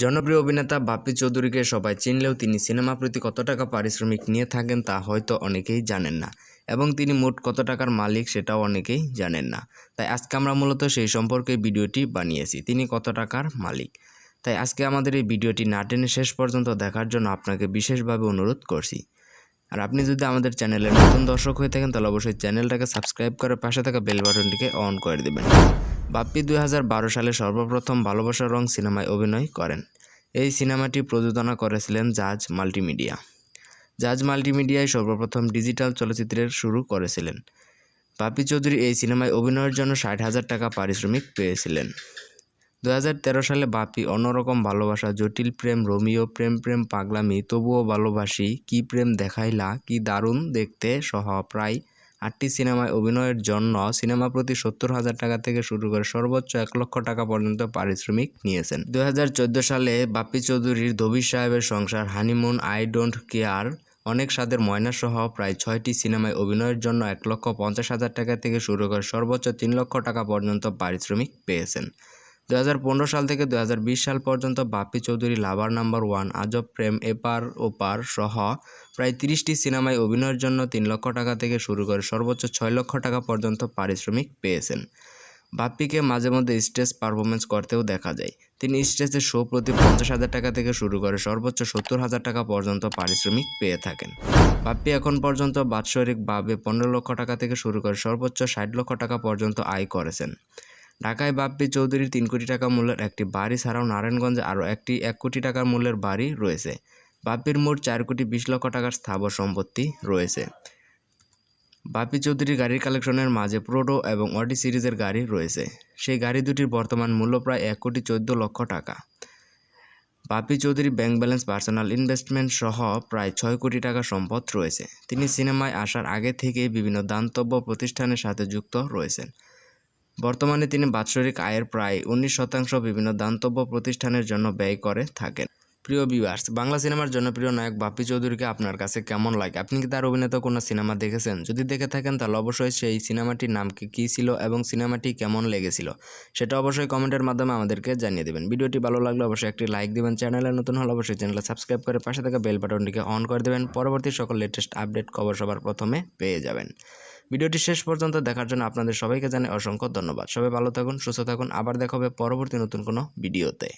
জনপ্রিয় অভিনেতা বাপ্পি চৌধুরীকে সবাই চিনলেও তিনি সিনেমা প্রতি কত টাকা পারিশ্রমিক নিয়ে থাকেন তা হয়তো অনেকেই জানেন না। এবং তিনি মোট কত টাকার মালিক সেটাও অনেকেই জানেন না। তাই আজকে আমরা মূলত সেই সম্পর্কে ভিডিওটি বানিয়েছি। তিনি কত টাকার মালিক? তাই আজকে আমাদের এই ভিডিওটি না টেনে শেষ পর্যন্ত দেখার জন্য আপনাকে বিশেষভাবে অনুরোধ করছি। আর আপনি যদি আমাদের চ্যানেলের নতুন দর্শক হয়ে থাকেন, তাহলে অবশ্যই চ্যানেলটাকে সাবস্ক্রাইব করে পাশে থাকা বেল বাটনটিকে অন করে দেবেন। বাপ্পি দুই হাজার বারো সালে সর্বপ্রথম ভালোবাসার রং সিনেমায় অভিনয় করেন। এই সিনেমাটি প্রযোজনা করেছিলেন জাজ মাল্টিমিডিয়া। জাজ মাল্টিমিডিয়ায় সর্বপ্রথম ডিজিটাল চলচ্চিত্রের শুরু করেছিলেন। বাপ্পি চৌধুরী এই সিনেমায় অভিনয়ের জন্য ষাট হাজার টাকা পারিশ্রমিক পেয়েছিলেন। দু হাজার তেরো সালে বাপ্পি অন্যরকম ভালোবাসা, জটিল প্রেম, রোমিও প্রেম প্রেম পাগলামি, তবুও ভালোবাসি। কি প্রেম দেখাইলা, কি দারুণ দেখতে সহ প্রায় আটটি সিনেমায় অভিনয়ের জন্য সিনেমা প্রতি সত্তর হাজার টাকা থেকে শুরু করে সর্বোচ্চ এক লক্ষ টাকা পর্যন্ত পারিশ্রমিক নিয়েছেন। দুহাজার চোদ্দ সালে বাপ্পি চৌধুরীর ধবির সাহেবের সংসার, হানিমুন, আই ডোন্ট কেয়ার, অনেক স্বাদের ময়না সহ প্রায় ছয়টি সিনেমায় অভিনয়ের জন্য এক লক্ষ পঞ্চাশ হাজার টাকা থেকে শুরু করে সর্বোচ্চ তিন লক্ষ টাকা পর্যন্ত পারিশ্রমিক পেয়েছেন। দু হাজার পনেরো সাল থেকে দু হাজার বিশ সাল পর্যন্ত Bappi Chowdhury lover number one, Ajob Prem এপার ওপার সহ প্রায় তিরিশটি সিনেমায় অভিনয়ের জন্য তিন লক্ষ টাকা থেকে শুরু করে সর্বোচ্চ ছয় লক্ষ টাকা পর্যন্ত পারিশ্রমিক পেয়েছেন। বাপ্পিকে মাঝে মধ্যে স্টেজ পারফরমেন্স করতেও দেখা যায়। তিনি স্টেজে শো প্রতি পঞ্চাশ হাজার টাকা থেকে শুরু করে সর্বোচ্চ সত্তর হাজার টাকা পর্যন্ত পারিশ্রমিক পেয়ে থাকেন। বাপ্পি এখন পর্যন্ত বাৎসরিকভাবে পনেরো লক্ষ টাকা থেকে শুরু করে সর্বোচ্চ ষাট লক্ষ টাকা পর্যন্ত আয় করেছেন। ঢাকায় বাপ্পি চৌধুরীর তিন কোটি টাকা মূল্যের একটি বাড়ি ছাড়াও নারায়ণগঞ্জে আরও একটি এক কোটি টাকার মূল্যের বাড়ি রয়েছে। বাপ্পির মোট চার কোটি বিশ লক্ষ টাকার স্থাবর সম্পত্তি রয়েছে। বাপ্পি চৌধুরীর গাড়ির কালেকশনের মাঝে প্রোডো এবং অডি সিরিজের গাড়ি রয়েছে। সেই গাড়ি দুটির বর্তমান মূল্য প্রায় এক কোটি চোদ্দ লক্ষ টাকা। Bappi Chowdhury bank balance personal investment সহ প্রায় ছয় কোটি টাকা সম্পদ রয়েছে। তিনি সিনেমায় আসার আগে থেকেই বিভিন্ন দান্তব্য প্রতিষ্ঠানের সাথে যুক্ত রয়েছেন। বর্তমানে তিনি বাৎসরিক আয়ের প্রায় উনিশ শতাংশ বিভিন্ন দান্তব্য প্রতিষ্ঠানের জন্য ব্যয় করে থাকেন। প্রিয় ভিউয়ার্স বাংলা সিনেমার জনপ্রিয় নায়ক বাপ্পি চৌধুরীকে আপনার কাছে কেমন লাগে? আপনি কি তার অভিনীত কোনো সিনেমা দেখেছেন? যদি দেখে থাকেন, তাহলে অবশ্যই সেই সিনেমাটির নাম কি, কী ছিল এবং সিনেমাটি কেমন লেগেছিল? সেটা অবশ্যই কমেন্টের মাধ্যমে আমাদেরকে জানিয়ে দেবেন। ভিডিওটি ভালো লাগলে অবশ্যই একটি লাইক দিবেন। চ্যানেলে নতুন হলে অবশ্যই চ্যানেলে সাবস্ক্রাইব করে পাশে থাকা বেল বাটনটিকে অন করে দেবেন। পরবর্তী সকল লেটেস্ট আপডেট খবর সবার প্রথমে পেয়ে যাবেন। ভিডিওটি শেষ পর্যন্ত দেখার জন্য আপনাদের সবাইকে জানাই অসংখ্য ধন্যবাদ। সবাই ভালো থাকুন, সুস্থ থাকুন। আবার দেখা হবে পরবর্তী নতুন কোনো ভিডিওতে।